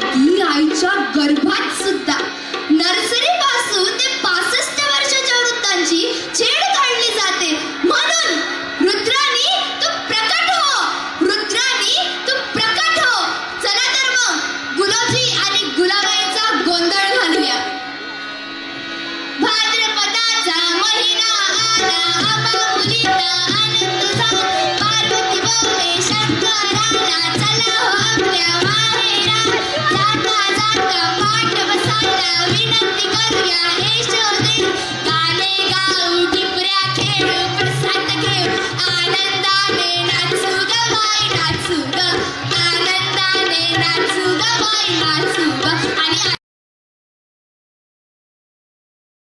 की आईच्या गर्भात सुद्धा Martin.